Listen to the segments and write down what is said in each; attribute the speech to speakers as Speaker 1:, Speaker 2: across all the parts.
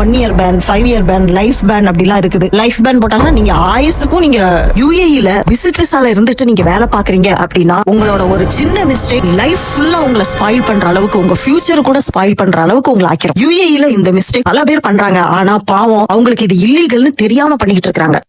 Speaker 1: One year ban five year ban life ban அப்படிலாம் இருக்குது. Life pan போட்டாங்கன்னா நீங்க ஆயுசுக்கும் நீங்க யூஏஇல விசிட் விசால இருந்துட்டு நீங்க வேலை பாக்குறீங்க அப்படின்னா உங்களோட ஒரு சின்ன மிஸ்டேக் லைஃப் ஃபுல்லா உங்களை ஸ்பாயில் பண்ற அளவுக்கு உங்க ஃபியூச்சர் கூட ஸ்பாயில் பண்ற அளவுக்கு உங்களை ஆக்கிரும். யூஏஇல இந்த மிஸ்டேக் பல பேர் பண்றாங்க. ஆனா பாவம் அவங்களுக்கு இது இல்லீகல்னு தெரியாம பண்ணிக்கிட்டு இருக்காங்க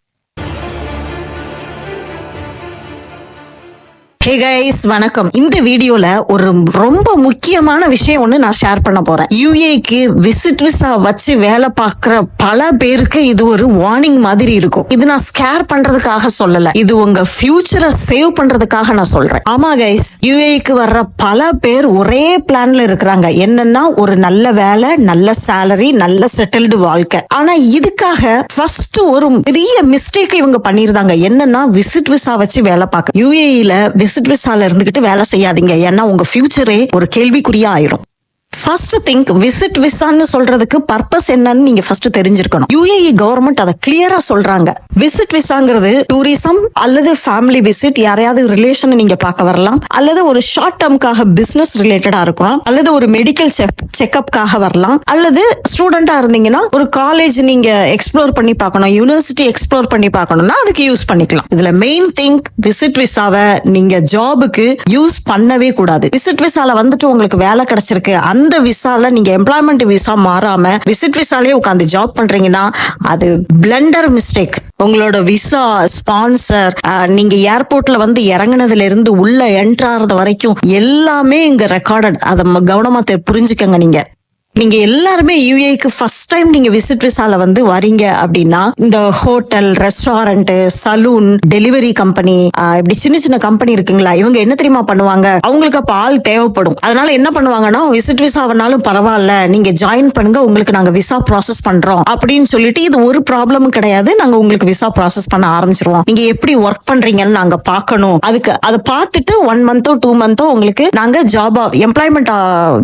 Speaker 1: ஹே கைஸ் வணக்கம். இந்த வீடியோல ஒரு ரொம்ப முக்கியமான விஷயம் ஒண்ணு நான் ஷேர் பண்ண போறேன். யூஏக்கு விசிட் விசா வச்சு வேலை பார்க்குற பல பேருக்கு இது ஒரு வார்னிங் மாதிரி இருக்கும். இது நான் ஸ்கேர் பண்றதுக்காக சொல்லல. இது உங்க ஃபியூச்சரை சேவ் பண்றதுக்காக நான் சொல்றேன். ஆமா கைஸ் யூஏக்கு வர்ற பல பேர் ஒரே பிளான்ல இருக்கிறாங்க. என்னன்னா ஒரு நல்ல வேலை நல்ல சேலரி நல்ல செட்டில்டு வாழ்க்கை. ஆனா இதுக்காக ஃபர்ஸ்ட் ஒரு பெரிய மிஸ்டேக் இவங்க பண்ணிருந்தாங்க என்னன்னா விசிட் விசா வச்சு வேலை பார்க்க. யூஏஇல விசிட் விசால இருந்துகிட்டு வேலை செய்யாதீங்க. ஏன்னா உங்க ஃபியூச்சரே ஒரு கேள்விக்குறியா ஆயிரும். ஃபர்ஸ்ட் திங்க் விசிட் விசான்னு சொல்றதுக்கு பர்பஸ் என்னன்னு நீங்க ஃபர்ஸ்ட் தெரிஞ்சிருக்கணும். யுஏஇ கவர்மெண்ட் அதை கிளியரா சொல்றாங்க. விசிட் விசாங்கிறது டூரிசம் அல்லது ஃபேமிலி விசிட் யாரையாவது ரிலேஷன் நீங்க பார்க்க வரலாம். அல்லது ஒரு ஷார்ட் டேர்ம்காக பிசினஸ் ரிலேட்டடா இருக்கலாம். அல்லது ஒரு மெடிக்கல் செக்அப்காக வரலாம். அல்லது ஸ்டூடெண்டா இருந்தீங்கன்னா ஒரு காலேஜ் நீங்க எக்ஸ்ப்ளோர் பண்ணி பார்க்கணும். யூனிவர்சிட்டி எக்ஸ்ப்ளோர் பண்ணி பார்க்கணும்னா அதுக்கு யூஸ் பண்ணிக்கலாம். இதுல மெயின் திங்க் விசிட் விசாவை நீங்க ஜாபுக்கு யூஸ் பண்ணவே கூடாது. விசிட் விசால வந்துட்டு உங்களுக்கு வேலை கிடைச்சிருக்கு. அந்த அந்த விசால நீங்க எம்ப்ளாய்மெண்ட் விசா மாறாம விசிட் விசாலே உட்காந்து ஜாப் பண்றீங்கன்னா அது பிளண்டர் மிஸ்டேக் உங்களோட விசா ஸ்பான்சர் நீங்க ஏர்போர்ட்ல வந்து இறங்குனதுல இருந்து உள்ள என்ட்ராறது வரைக்கும் எல்லாமே இங்க ரெக்கார்டட் அதை கவனமா புரிஞ்சுக்கங்க நீங்க. நீங்க எல்லாருமே யூஏக்கு ஃபர்ஸ்ட் டைம் நீங்க விசிட் விசால வந்து வரீங்க அப்படின்னா இந்த hotel restaurant salon delivery company இப்படி சின்ன சின்ன கம்பெனி இருக்குங்களா? இவங்க என்ன தெரியுமா பண்ணுவாங்க? அவங்களுக்கு அப்ப ஆள் தேவைப்படும். அதனால என்ன பண்ணுவாங்கன்னா விசிட் விசாவனாலும் பரவாயில்ல நீங்க ஜாயின் பண்ணுங்க உங்களுக்கு நாங்க விசா ப்ராசஸ் பண்றோம் அப்படின்னு சொல்லிட்டு இது ஒரு ப்ராப்ளமும் கிடையாது. நாங்க உங்களுக்கு விசா ப்ராசஸ் பண்ண ஆரம்பிச்சிருவோம். நீங்க எப்படி ஒர்க் பண்றீங்கன்னு நாங்க பார்க்கணும். அதுக்கு அதை பார்த்துட்டு ஒன் மந்தோ டூ மந்தோ உங்களுக்கு நாங்க ஜாப் எம்ப்ளாய்மெண்ட்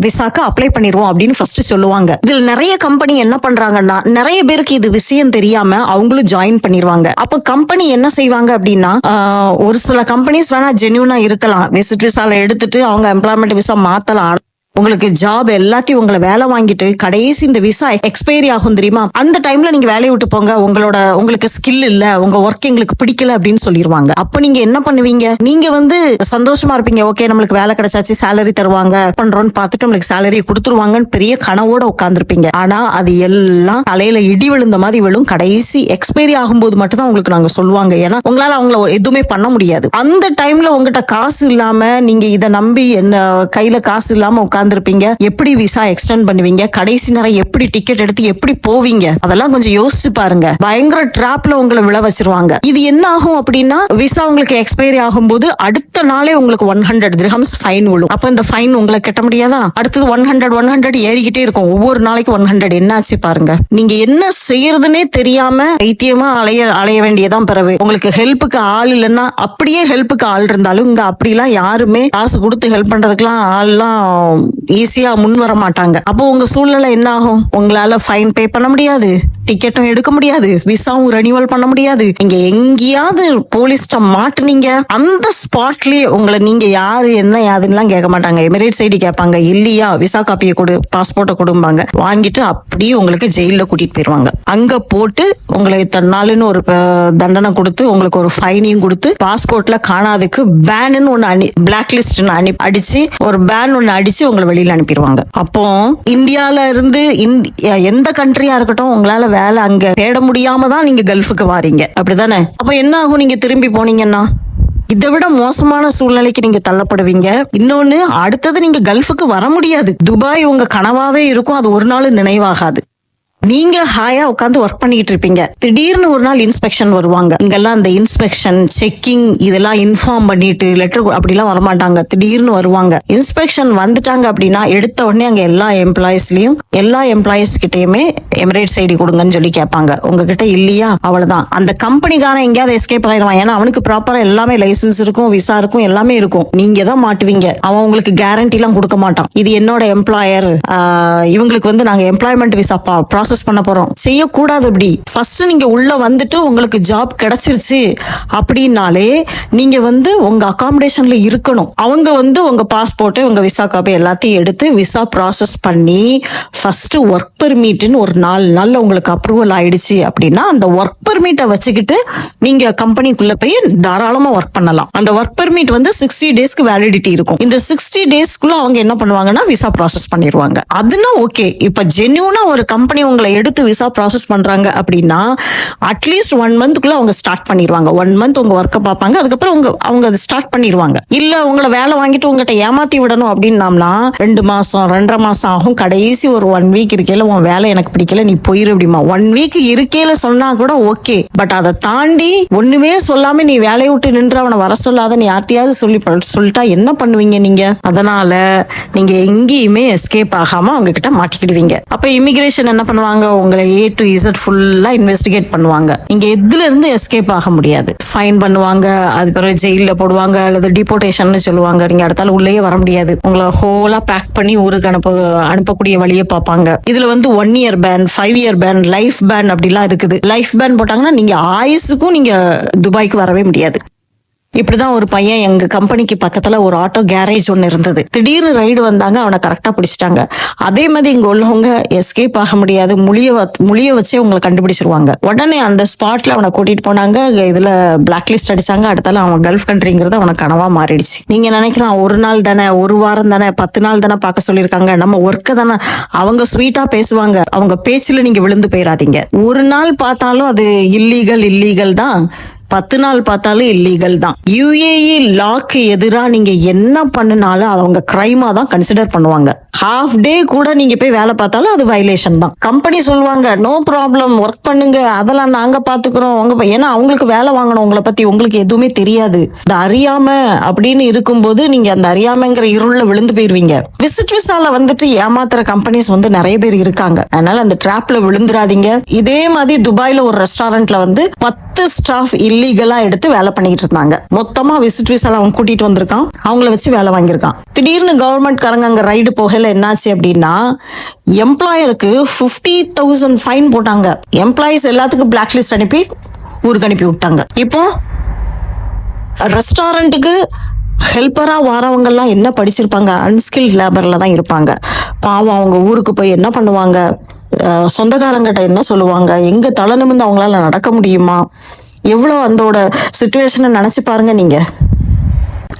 Speaker 1: விசாக்கு அப்ளை பண்ணிடுவோம் அப்படின்னு ஃபர்ஸ்ட் சொல்லுவாங்க. இதுல நிறைய கம்பெனி என்ன பண்றாங்கன்னா நிறைய பேருக்கு இது விஷயம் தெரியாம அவங்களும் ஜாயின் பண்ணிடுவாங்க அப்ப கம்பெனி என்ன செய்வாங்க அப்படின்னா ஆஹ், ஒரு சில கம்பெனிஸ் வேணா ஜென்யூனா இருக்கலாம். விசிட் விசால எடுத்துட்டு அவங்க எம்ப்ளாய்மெண்ட் விசா மாத்தலாம். உங்களுக்கு ஜாப் எல்லாத்தையும் உங்களை வேலை வாங்கிட்டு கடைசி இந்த விசா எக்ஸ்பைரி ஆகும் தெரியுமா? அந்த டைம்ல நீங்க வேலையை விட்டு போங்க. உங்களோட உங்களுக்கு ஸ்கில் இல்ல. உங்க ஒர்க் எங்களுக்கு பிடிக்கல அப்படின்னு சொல்லிடுவாங்க அப்ப நீங்க என்ன பண்ணுவீங்க? நீங்க வந்து சந்தோஷமா இருப்பீங்க. ஓகே நம்மளுக்கு வேலை கிடைச்சாச்சு சேலரி தருவாங்க. பண்றோம்னு பார்த்துட்டு நம்மளுக்கு சேலரி கொடுத்துருவாங்கன்னு பெரிய கனவோட உட்காந்துருப்பீங்க ஆனா அது எல்லாம் தலையில இடி விழுந்த மாதிரி விழும். கடைசி எக்ஸ்பைரி ஆகும்போது மட்டும் தான் உங்களுக்கு நாங்க சொல்லுவாங்க. ஏன்னா உங்களால அவங்கள எதுவுமே பண்ண முடியாது. அந்த டைம்ல உங்ககிட்ட காசு இல்லாம நீங்க இதை நம்பி என்ன கையில காசு இல்லாம உட்காந்துருப்பீங்க எப்படி விசா எக்ஸ்டெண்ட் பண்ணுவீங்க? கடைசி நேரம் எப்படி டிக்கெட் எடுத்து எப்படி போவீங்க? அதெல்லாம் கொஞ்சம் யோசிச்சு பாருங்க. பயங்கர டிராப்ல உங்களை விழ வச்சிருவாங்க. இது என்ன ஆகும் அப்படின்னா விசா உங்களுக்கு எக்ஸ்பைரி ஆகும்போது அடுத்த நாளே உங்களுக்கு ஒன் ஹண்ட்ரட் திரஹம்ஸ் ஃபைன் விழும். அப்ப இந்த ஃபைன் உங்களை கட்ட முடியாதா? அடுத்தது ஒன் ஹண்ட்ரட் ஒன் ஹண்ட்ரட் ஏறிக்கிட்டே இருக்கும். ஒவ்வொரு நாளைக்கு ஒன் ஹண்ட்ரட் என்னாச்சு பாருங்க. நீங்க என்ன செய்யறதுனே தெரியாம வைத்தியமா அலைய அலைய வேண்டியதான் பிறகு உங்களுக்கு ஹெல்ப்புக்கு ஆள் இல்லைன்னா அப்படியே ஹெல்ப்புக்கு ஆள் இருந்தாலும் இங்க அப்படிலாம் யாருமே காசு கொடுத்து ஹெல்ப் பண்றதுக்கெல்லாம் ஆள்லாம் ஈஸியா முன் வர மாட்டாங்க அப்போ உங்க சூழ்நிலை என்ன ஆகும் உங்களால ஃபைன் பே பண்ண முடியாது. டிக்கெட்டும் எடுக்க முடியாது. விசாவும் ரெனியூவல் பண்ண முடியாது. நீங்க எங்கேயாவது போலீஸ்ட மாட்டுனீங்க. அந்த ஸ்பாட்லயே உங்களை நீங்க யாரு என்ன யாதுன்னுலாம் கேட்க மாட்டாங்க. எமிரேட் சைடு கேட்பாங்க. இல்லையா விசா காப்பியை கொடு பாஸ்போர்ட்டை கொடுப்பாங்க வாங்கிட்டு அப்படியே உங்களுக்கு ஜெயில கூட்டிட்டு போயிருவாங்க. அங்க போட்டு உங்களை இத்தனை நாளுன்னு ஒரு தண்டனை கொடுத்து உங்களுக்கு ஒரு ஃபைனையும் கொடுத்து பாஸ்போர்ட்ல காணாதுக்கு பேனுன்னு ஒண்ணு அனி பிளாக் லிஸ்ட்னு அனி அடிச்சு ஒரு பேன் ஒண்ணு அடிச்சு உங்களை வெளியில அனுப்பிடுவாங்க அப்போ இந்தியால இருந்து எந்த கண்ட்ரியா இருக்கட்டும் உங்களால வேலை அங்க தேட முடியாம தான் நீங்க கல்ஃபுக்கு வாரீங்க. அப்படிதானே? அப்ப என்ன ஆகும் நீங்க திரும்பி போனீங்கன்னா? இதை விட மோசமான சூழ்நிலைக்கு நீங்க தள்ளப்படுவீங்க. இன்னொன்னு அடுத்தது நீங்க கல்ஃபுக்கு வர முடியாது. துபாய் உங்க கனவாவே இருக்கும். அது ஒரு நாள் நினைவாகாது. நீங்க ஹாயா உட்காந்து ஒர்க் பண்ணிட்டு இருப்பீங்க. திடீர்னு ஒரு நாள் இன்ஸ்பெக்ஷன் வருவாங்க. இங்கெல்லாம் அந்த இன்ஸ்பெக்ஷன் செக்கிங் இதெல்லாம் இன்ஃபார்ம் பண்ணிட்டு லெட்டர் அப்படிலாம் வரமாட்டாங்க. திடீர்னு வருவாங்க. இன்ஸ்பெக்ஷன் வந்துட்டாங்க அப்படின்னா எடுத்த உடனே அங்க எல்லா எம்ப்ளாயிஸ்லயும் எல்லா எம்ப்ளாயிஸ் கிட்டயுமே எமிரேட்ஸ் ஐடி கொடுங்கன்னு சொல்லி கேட்பாங்க. உங்ககிட்ட இல்லையா? அவ்வளவுதான். அந்த கம்பெனிக்காரன் எங்கேயாவது எஸ்கேப் ஆயிடுவான். ஏன்னா அவனுக்கு ப்ராப்பரா எல்லாமே லைசன்ஸ் இருக்கும் விசா இருக்கும் எல்லாமே இருக்கும். நீங்க தான் மாட்டுவீங்க. அவன் உங்களுக்கு கேரண்டி எல்லாம் கொடுக்க மாட்டான். இது என்னோட எம்ப்ளாயர் இவங்களுக்கு வந்து நாங்க எம்ப்ளாய்மெண்ட் விசா ப்ராசஸ் டிஸ்கஸ் பண்ண போறோம். செய்யக்கூடாது அப்படி. ஃபர்ஸ்ட் நீங்க உள்ள வந்துட்டு உங்களுக்கு ஜாப் கிடைச்சிருச்சு அப்படின்னாலே நீங்க வந்து உங்க அகாமடேஷன்ல இருக்கணும். அவங்க வந்து உங்க பாஸ்போர்ட்டு உங்க விசா காப்பி எல்லாத்தையும் எடுத்து விசா ப்ராசஸ் பண்ணி ஃபர்ஸ்ட் ஒர்க் பெர்மிட்னு ஒரு நாலு நாள்ல உங்களுக்கு அப்ரூவல் ஆயிடுச்சு அப்படின்னா அந்த ஒர்க் பெர்மிட்டை வச்சுக்கிட்டு நீங்க கம்பெனிக்குள்ள போய் தாராளமா ஒர்க் பண்ணலாம். அந்த ஒர்க் பெர்மிட் வந்து சிக்ஸ்டி டேஸ்க்கு வேலிடிட்டி இருக்கும். இந்த சிக்ஸ்டி டேஸ்க்குள்ள அவங்க என்ன பண்ணுவாங்கன்னா விசா ப்ராசஸ் பண்ணிடுவாங்க. அதுனா ஓகே இப்ப ஜென்யூனா ஒரு கம்பெனி உங்களை எடுத்து விசா ப்ராசஸ் பண்றாங்க அப்படின்னா அட்லீஸ்ட் ஒன் மந்த்க்குள்ள அவங்க ஸ்டார்ட் பண்ணிடுவாங்க ஒன் மந்த் உங்க ஒர்க்கை பார்ப்பாங்க. அதுக்கப்புறம் உங்க அவங்க அதை ஸ்டார்ட் பண்ணிடுவாங்க இல்ல உங்களை வேலை வாங்கிட்டு உங்ககிட்ட ஏமாத்தி விடணும் அப்படின்னம்னா ரெண்டு மாசம் ரெண்டரை மாசம் ஆகும். கடைசி ஒரு ஒன் வீக் இருக்கையில உன் வேலை எனக்கு பிடிக்கல நீ போயிரு அப்படிமா. ஒன் வீக் இருக்கையில சொன்னா கூட ஓகே பட் அதை தாண்டி ஒண்ணுமே சொல்லாம நீ வேலையை விட்டு நின்று அவனை வர சொல்லாத நீ யார்ட்டையாவது சொல்லி சொல்லிட்டா என்ன பண்ணுவீங்க நீங்க? அதனால நீங்க எங்கேயுமே எஸ்கேப் ஆகாம அவங்க கிட்ட மாட்டிக்கிடுவீங்க. அப்ப இமிகிரேஷன் என்ன பண்ணுவாங்க? உங்களை ஏ டு இசட் ஃபுல்லா இன்வெஸ்டிகேட் பண்ணுவாங்க. நீங்க எதுல இருந்து எஸ்கேப் ஆக முடியாது. ஃபைன் பண்ணுவாங்க அது பிறகு ஜெயில போடுவாங்க அல்லது டிபோர்டேஷன் சொல்லுவாங்க. நீங்க அடுத்தால உள்ளேயே வர முடியாது. உங்களை ஹோலா பேக் பண்ணி ஊருக்கு அனுப்ப அனுப்பக்கூடிய வழியை பார்ப்பாங்க. இதுல வந்து one year ban five year ban life ban அப்படிலாம் இருக்குது. லைஃப் பேன் போட்டாங்கன்னா நீங்க ஆயுசுக்கும் நீங்க துபாய்க்கு வரவே முடியாது. இப்படிதான் ஒரு பையன் எங்க கம்பெனிக்கு பக்கத்துல ஒரு ஆட்டோ கேரேஜ் ஒன்று இருந்தது. திடீர்னு ரைடு வந்தாங்க அவனை கரெக்டா பிடிச்சிட்டாங்க. அதே மாதிரி இங்க உள்ளவங்க எஸ்கேப் ஆக முடியாது. முழிய வ- முழிய வச்சே உங்களை கண்டுபிடிச்சிருவாங்க. உடனே அந்த ஸ்பாட்ல அவனை கூட்டிட்டு போனாங்க. இதுல பிளாக் லிஸ்ட் அடிச்சாங்க. அடுத்தால அவன் கல்ஃப் கண்ட்ரிங்கிறது அவனுக்கு கனவா மாறிடுச்சு. நீங்க நினைக்கலாம் ஒரு நாள் தானே ஒரு வாரம் தானே பத்து நாள் தானே பார்க்க சொல்லியிருக்காங்க. நம்ம ஒர்க்க தானே அவங்க ஸ்வீட்டா பேசுவாங்க. அவங்க பேச்சுல நீங்க விழுந்து போயிடாதீங்க ஒரு நாள் பார்த்தாலும் அது இல்லீகல் இல்லீகல் தான். பத்து நாள் பார்த்தாலும் இல்லீகல் தான். யுஏஇ லாக்கு எதிராக நீங்க என்ன பண்ணினாலும் அவங்க கிரைமா தான் கன்சிடர் பண்ணுவாங்க. ஹாஃப் டே கூட நீங்க போய் வேலை பார்த்தாலும் அது வயலேஷன் தான். கம்பெனி சொல்லுவாங்க நோ ப்ராப்ளம் ஒர்க் பண்ணுங்க. அதெல்லாம் நாங்க பாத்துக்கிறோம் உங்க ஏன்னா அவங்களுக்கு வேலை வாங்கணும். உங்களை பத்தி உங்களுக்கு எதுவுமே தெரியாது. இந்த அறியாம அப்படின்னு இருக்கும்போது நீங்க அந்த அறியாமைங்கிற இருள்ல விழுந்து போயிருவீங்க. விசிட் விசால வந்துட்டு ஏமாத்துற கம்பெனிஸ் வந்து நிறைய பேர் இருக்காங்க. அதனால அந்த டிராப்ல விழுந்துராதீங்க இதே மாதிரி துபாயில ஒரு ரெஸ்டாரண்ட்ல வந்து பத்து ஸ்டாஃப் இல்லீகலா எடுத்து வேலை பண்ணிட்டு இருந்தாங்க. மொத்தமா விசிட் விசால அவன் கூட்டிட்டு வந்திருக்கான். அவங்கள வச்சு வேலை வாங்கியிருக்கான். திடீர்னு கவர்மெண்ட் காரங்க அங்க ரைடு போகல என்னாச்சு அப்படின்னா எம்ப்ளாயருக்கு ஃபிஃப்டி தௌசண்ட் ஃபைன் போட்டாங்க. எம்ப்ளாயிஸ் எல்லாத்துக்கும் பிளாக் லிஸ்ட் அனுப்பி ஊருக்கு அனுப்பி விட்டாங்க. இப்போ ரெஸ்டாரண்ட்டுக்கு ஹெல்ப்பராக வரவங்கெல்லாம் என்ன படிச்சிருப்பாங்க? அன்ஸ்கில்ட் லேபரில் தான் இருப்பாங்க. பாவம் அவங்க ஊருக்கு போய் என்ன பண்ணுவாங்க? சொந்தக்காரங்கிட்ட என்ன சொல்லுவாங்க? எங்கே தலை நிமிர்ந்து அவங்களால நடக்க முடியுமா? எவ்வளோ அந்தோட சுச்சுவேஷனை நினச்சி பாருங்க நீங்கள்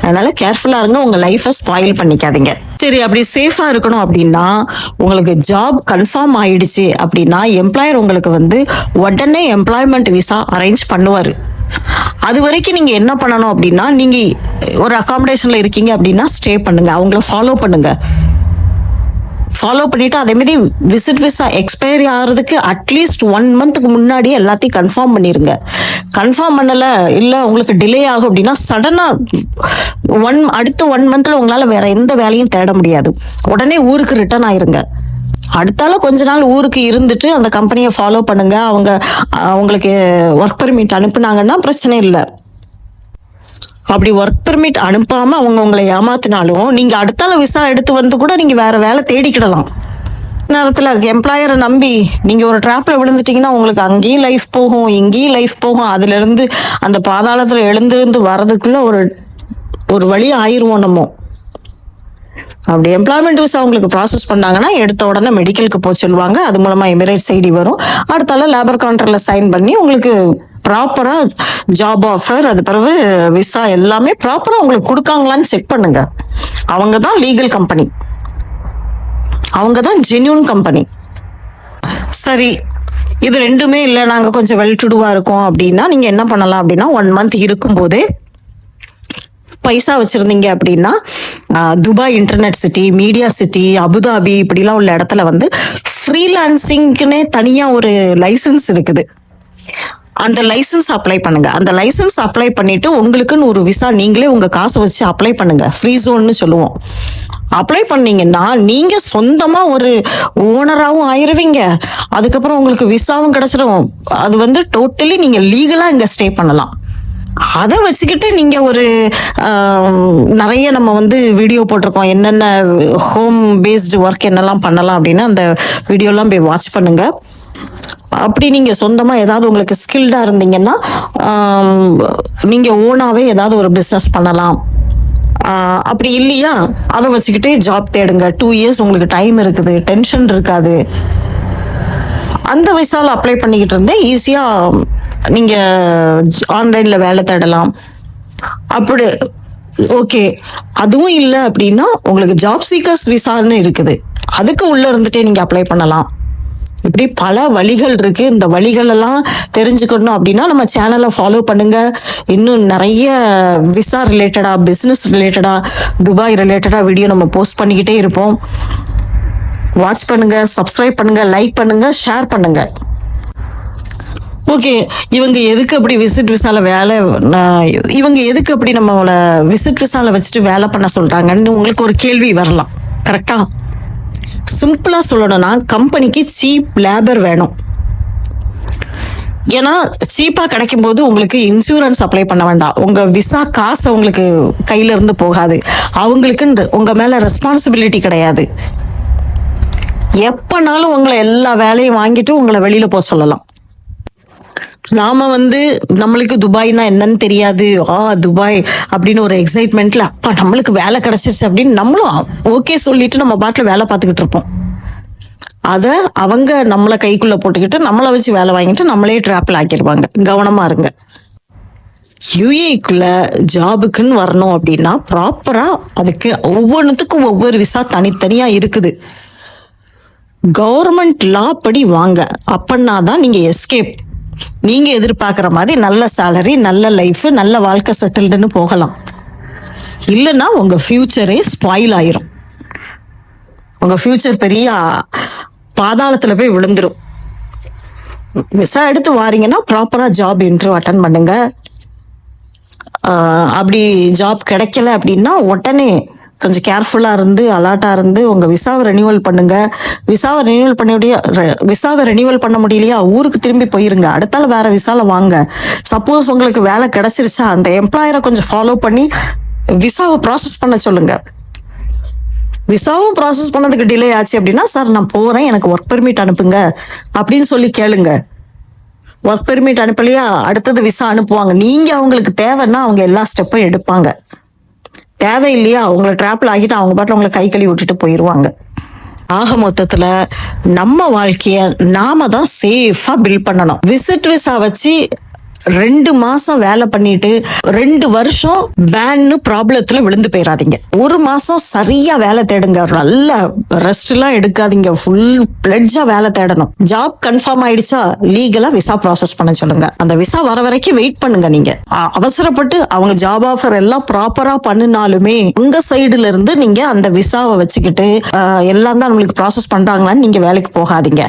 Speaker 1: அதனால கேர்ஃபுல்லாக இருங்க. உங்கள் லைஃபை ஸ்பாயில் பண்ணிக்காதீங்க. சரி அப்படி சேஃபாக இருக்கணும் அப்படின்னா உங்களுக்கு ஜாப் கன்ஃபார்ம் ஆயிடுச்சு அப்படின்னா எம்ப்ளாயர் உங்களுக்கு வந்து உடனே எம்ப்ளாய்மெண்ட் விசா அரேஞ்ச் பண்ணுவார். அது வரைக்கும் நீங்க என்ன பண்ணணும் அப்படின்னா நீங்க ஒரு அகாமடேஷன்ல இருக்கீங்க அப்படின்னா ஸ்டே பண்ணுங்க. அவங்கள ஃபாலோ பண்ணுங்க. ஃபாலோ பண்ணிட்டு அதே மாதிரி விசிட் விசா எக்ஸ்பைரி ஆகிறதுக்கு அட்லீஸ்ட் ஒன் மந்த்துக்கு முன்னாடி எல்லாத்தையும் கன்ஃபார்ம் பண்ணிடுங்க கன்ஃபார்ம் பண்ணலை இல்லை உங்களுக்கு டிலே ஆகும் அப்படின்னா சடனாக ஒன் அடுத்த ஒன் மந்தில் உங்களால் வேற எந்த வேலையும் தேட முடியாது. உடனே ஊருக்கு ரிட்டர்ன் ஆயிருங்க. அடுத்தால கொஞ்ச நாள் ஊருக்கு இருந்துட்டு அந்த கம்பெனியை ஃபாலோ பண்ணுங்க. அவங்க அவங்களுக்கு ஒர்க் பெர்மிட் அனுப்புனாங்கன்னா பிரச்சனை இல்லை. அப்படி ஒர்க் பெர்மிட் அனுப்பாம அவங்க உங்களை ஏமாத்தினாலும் நீங்க அடுத்தால விசா எடுத்து வந்து கூட நீங்க வேற வேலை தேடிக்கிடலாம். நேரத்தில் எம்ப்ளாயரை நம்பி நீங்கள் ஒரு ட்ராப்பில் விழுந்துட்டீங்கன்னா உங்களுக்கு அங்கேயும் லைஃப் போகும் இங்கேயும் லைஃப் போகும். அதுலேருந்து அந்த பாதாளத்தில் எழுந்திருந்து வர்றதுக்குள்ளே ஒரு ஒரு வழி ஆயிடுவோம் நம்ம. அப்படி எம்ப்ளாய்மெண்ட் விசா உங்களுக்கு ப்ராசஸ் பண்ணாங்கன்னா எடுத்த உடனே மெடிக்கலுக்கு போக சொல்லுவாங்க. அது மூலமாக எமிரேட்ஸ் ஐடி வரும். அடுத்தால லேபர் கவுண்டரில் சைன் பண்ணி உங்களுக்கு ப்ராப்பராக ஜாப் ஆஃபர் அது பிறகு விசா எல்லாமே ப்ராப்பராக உங்களுக்கு கொடுக்காங்களான்னு செக் பண்ணுங்க. அவங்க தான் லீகல் கம்பெனி அவங்க தான் ஜென்யூன் கம்பெனி சரி இது ரெண்டுமே இல்லை. நாங்கள் கொஞ்சம் வெல் இருக்கோம் அப்படின்னா நீங்கள் என்ன பண்ணலாம் அப்படின்னா ஒன் மந்த் இருக்கும்போதே பைசா வச்சுருந்தீங்க அப்படின்னா Dubai internet city media city Abu Dhabi இப்படிலாம் உள்ள இடத்துல வந்து ஃப்ரீலான்சிங்க்குனே தனியாக ஒரு லைசன்ஸ் இருக்குது. அந்த லைசன்ஸ் அப்ளை பண்ணுங்க. அந்த லைசன்ஸ் அப்ளை பண்ணிட்டு உங்களுக்குன்னு ஒரு விசா நீங்களே உங்க காசை வச்சு அப்ளை பண்ணுங்க. ஃப்ரீ ஜோன்னு சொல்லுவோம். அப்ளை பண்ணீங்கன்னா நீங்க சொந்தமா ஒரு ஓனராகவும் ஆயிருவீங்க. அதுக்கப்புறம் உங்களுக்கு விசாவும் கிடைச்சிடும் அது வந்து டோட்டலி நீங்க லீகலா இங்க ஸ்டே பண்ணலாம். அதை வச்சுக்கிட்டு நீங்க ஒரு நிறைய நம்ம வந்து வீடியோ போட்டிருக்கோம். என்னென்ன ஹோம் பேஸ்டு ஒர்க் என்னெல்லாம் பண்ணலாம் அப்படின்னு அந்த வீடியோலாம் போய் வாட்ச் பண்ணுங்க. அப்படி நீங்க சொந்தமா ஏதாவது உங்களுக்கு ஸ்கில்டா இருந்தீங்கன்னா நீங்கள் நீங்க ஓனாவே ஏதாவது ஒரு பிஸ்னஸ் பண்ணலாம். அப்படி இல்லையா? அதை வச்சுக்கிட்டே ஜாப் தேடுங்க. டூ இயர்ஸ் உங்களுக்கு டைம் இருக்குது. டென்ஷன் இருக்காது. அந்த விசால அப்ளை பண்ணிக்கிட்டு இருந்தேன். ஈஸியாக நீங்கள் ஆன்லைனில் வேலை தேடலாம். அப்படி ஓகே அதுவும் இல்லை அப்படின்னா உங்களுக்கு ஜாப் சீக்கர்ஸ் விசான்னு இருக்குது. அதுக்கு உள்ளே இருந்துட்டே நீங்கள் அப்ளை பண்ணலாம். இப்படி பல வழிகள் இருக்கு. இந்த வழிகள் எல்லாம் தெரிஞ்சுக்கணும் அப்படின்னா நம்ம சேனலை ஃபாலோ பண்ணுங்க. இன்னும் நிறைய விசா ரிலேட்டடா பிஸ்னஸ் ரிலேட்டடா துபாய் ரிலேட்டடா வீடியோ நம்ம போஸ்ட் பண்ணிக்கிட்டே இருப்போம். வாட்ச் பண்ணுங்க சப்ஸ்கிரைப் பண்ணுங்க லைக் பண்ணுங்க ஷேர் பண்ணுங்க. ஓகே இவங்க எதுக்கு அப்படி விசிட் விசால வேலை நான் இவங்க எதுக்கு அப்படி நம்மளோட விசிட் விசால வச்சுட்டு வேலை பண்ண சொல்றாங்கன்னு உங்களுக்கு ஒரு கேள்வி வரலாம். கரெக்டா சிம்பிளா சொல்லணும்னா கம்பெனிக்கு சீப் லேபர் வேணும். ஏன்னா சீப்பாக கிடைக்கும் போது உங்களுக்கு இன்சூரன்ஸ் அப்ளை பண்ண வேண்டாம். உங்கள் விசா காசு அவங்களுக்கு கையிலேருந்து போகாது. அவங்களுக்குன்னு உங்கள் மேலே ரெஸ்பான்சிபிலிட்டி கிடையாது. எப்பனாலும் உங்களை எல்லா வேலையும் வாங்கிட்டு உங்களை வெளியில போக சொல்லலாம். நாம வந்து நம்மளுக்கு துபாய்னா என்னன்னு தெரியாது. ஆ துபாய் அப்படின்னு ஒரு எக்ஸைட்மெண்ட்ல அப்பா நம்மளுக்கு வேலை கிடைச்சிருச்சு அப்படின்னு நம்மளும் ஓகே சொல்லிட்டு நம்ம பாட்டில் வேலை பார்த்துக்கிட்டு இருப்போம். அதை அவங்க நம்மளை கைக்குள்ள போட்டுக்கிட்டு நம்மளை வச்சு வேலை வாங்கிட்டு நம்மளே ட்ராப்பில் ஆக்கிடுவாங்க கவனமா இருங்க. யுஏக்குள்ள ஜாபுக்குன்னு வரணும் அப்படின்னா ப்ராப்பரா அதுக்கு ஒவ்வொன்றுத்துக்கும் ஒவ்வொரு விசா தனித்தனியா இருக்குது. கவர்மெண்ட் லா படி வாங்க. அப்படின்னா தான் நீங்க எஸ்கேப். நீங்க எதிர்பார்க்குற மாதிரி நல்ல சேலரி நல்ல லைஃப் நல்ல வாழ்க்கை செட்டில்டுன்னு போகலாம். இல்லைன்னா உங்க ஃபியூச்சரே ஸ்பாயில் ஆயிரும். உங்க ஃபியூச்சர் பெரிய பாதாளத்துல போய் விழுந்துரும். விசா எடுத்து வாரீங்கன்னா ப்ராப்பரா ஜாப் இன்டர்வியூ அட்டன் பண்ணுங்க. அப்படி ஜாப் கிடைக்கல அப்படின்னா உடனே கொஞ்சம் கேர்ஃபுல்லாக இருந்து அலர்ட்டாக இருந்து உங்கள் விசாவை ரெனியூவல் பண்ணுங்கள் விசாவை ரெனியூவல் பண்ண முடிய விசாவை ரெனியூவல் பண்ண முடியலையா? ஊருக்கு திரும்பி போயிருங்க. அடுத்தால வேற விசாவில் வாங்க. சப்போஸ் உங்களுக்கு வேலை கிடச்சிருச்சா அந்த எம்ப்ளாயரை கொஞ்சம் ஃபாலோ பண்ணி விசாவை ப்ராசஸ் பண்ண சொல்லுங்கள் விசாவும் ப்ராசஸ் பண்ணதுக்கு டிலே ஆச்சு அப்படின்னா சார் நான் போகிறேன் எனக்கு ஒர்க் பெர்மிட் அனுப்புங்க. அப்படின்னு சொல்லி கேளுங்க. ஒர்க் பெர்மிட் அனுப்பலையா? அடுத்தது விசா அனுப்புவாங்க. நீங்கள் அவங்களுக்கு தேவைன்னா அவங்க எல்லா ஸ்டெப்பும் எடுப்பாங்க. தேவையில்லையா? அவங்கள ட்ராப்ல ஆகிட்டு அவங்க பாட்டில் அவங்கள கை கழுவி விட்டுட்டு போயிடுவாங்க ஆக மொத்தத்துல நம்ம வாழ்க்கைய நாம தான் சேஃபா பில்ட் பண்ணணும். விசிட் விசா வச்சு ரெண்டு மாசம் வேலை பண்ணிட்டு ரெண்டு வருஷம் பேன்னு ப்ராப்ளத்துல விழுந்து போயிடாதீங்க ஒரு மாசம் சரியா வேலை தேடுங்க. நல்ல ரெஸ்ட் எல்லாம் எடுக்காதீங்க. ஃபுல் பிளட்ஜா வேலை தேடணும். ஜாப் கன்ஃபார்ம் ஆயிடுச்சா? லீகலா விசா ப்ராசஸ் பண்ண சொல்லுங்க. அந்த விசா வர வரைக்கும் வெயிட் பண்ணுங்க நீங்க. அவசரப்பட்டு அவங்க ஜாப் ஆஃபர் எல்லாம் ப்ராப்பரா பண்ணினாலுமே உங்க சைடுல இருந்து நீங்க அந்த விசாவை வச்சுக்கிட்டு எல்லாம் தான் நம்மளுக்கு ப்ராசஸ் பண்றாங்களான்னு நீங்க வேலைக்கு போகாதீங்க.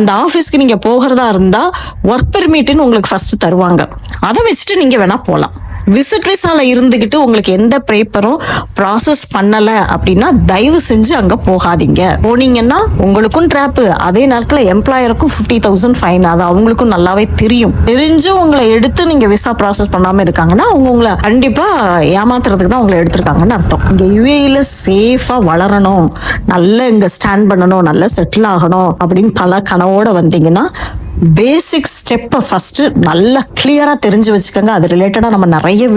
Speaker 1: அந்த ஆஃபீஸ்க்கு நீங்கள் போகிறதா இருந்தால் ஒர்க் பெர்மிட்டுன்னு உங்களுக்கு ஃபஸ்ட்டு தருவாங்க. அதை வச்சுட்டு நீங்கள் வேணால் போகலாம் விசிட் விசால இருந்துகிட்டு உங்களுக்கு எந்த பேப்பரும் ப்ராசஸ் பண்ணல அப்படின்னா தயவு செஞ்சு அங்க போகாதீங்க. போனீங்கன்னா உங்களுக்கும் ட்ராப்பு அதே நேரத்துல எம்ப்ளாயருக்கும் ஃபிஃப்டி தௌசண்ட் ஃபைன் அது அவங்களுக்கும் நல்லாவே தெரியும். தெரிஞ்சும் உங்களை எடுத்து நீங்க விசா ப்ராசஸ் பண்ணாம இருக்காங்கன்னா அவங்க உங்களை கண்டிப்பா ஏமாத்துறதுக்கு தான் உங்களை எடுத்திருக்காங்கன்னு அர்த்தம். இங்க யுஏல சேஃபா வளரணும். நல்ல இங்க ஸ்டாண்ட் பண்ணணும். நல்ல செட்டில் ஆகணும் அப்படின்னு பல கனவோட வந்தீங்கன்னா பேசிக் ஸ்டெப்பை ஃபஸ்ட்டு நல்லா கிளியராக தெரிஞ்சு வச்சுக்கோங்க. அது ரிலேட்டடாக நம்ம நிறைய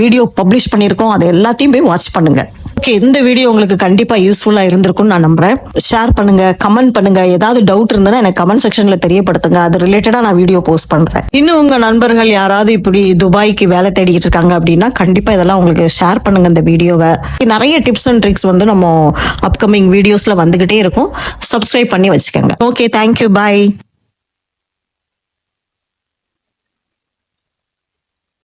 Speaker 1: வீடியோ பப்ளிஷ் பண்ணியிருக்கோம். அது எல்லாத்தையும் போய் வாட்ச் பண்ணுங்கள் ஓகே இந்த வீடியோ உங்களுக்கு கண்டிப்பாக யூஸ்ஃபுல்லாக இருந்திருக்கும்னு நான் நம்புறேன். ஷேர் பண்ணுங்க கமெண்ட் பண்ணுங்க. ஏதாவது டவுட் இருந்ததுன்னா எனக்கு கமெண்ட் செக்ஷனில் தெரியப்படுத்துங்க. அது ரிலேட்டடாக நான் வீடியோ போஸ்ட் பண்ணுறேன் இன்னும் உங்கள் நண்பர்கள் யாராவது இப்படி துபாய்க்கு வேலை தேடிக்கிட்டு இருக்காங்க அப்படின்னா கண்டிப்பாக இதெல்லாம் உங்களுக்கு ஷேர் பண்ணுங்க இந்த வீடியோவை நிறைய டிப்ஸ் அண்ட் ட்ரிக்ஸ் வந்து நம்ம அப்கமிங் வீடியோஸில் வந்துகிட்டே இருக்கும். சப்ஸ்கிரைப் பண்ணி வச்சுக்கோங்க. Okay thank you bye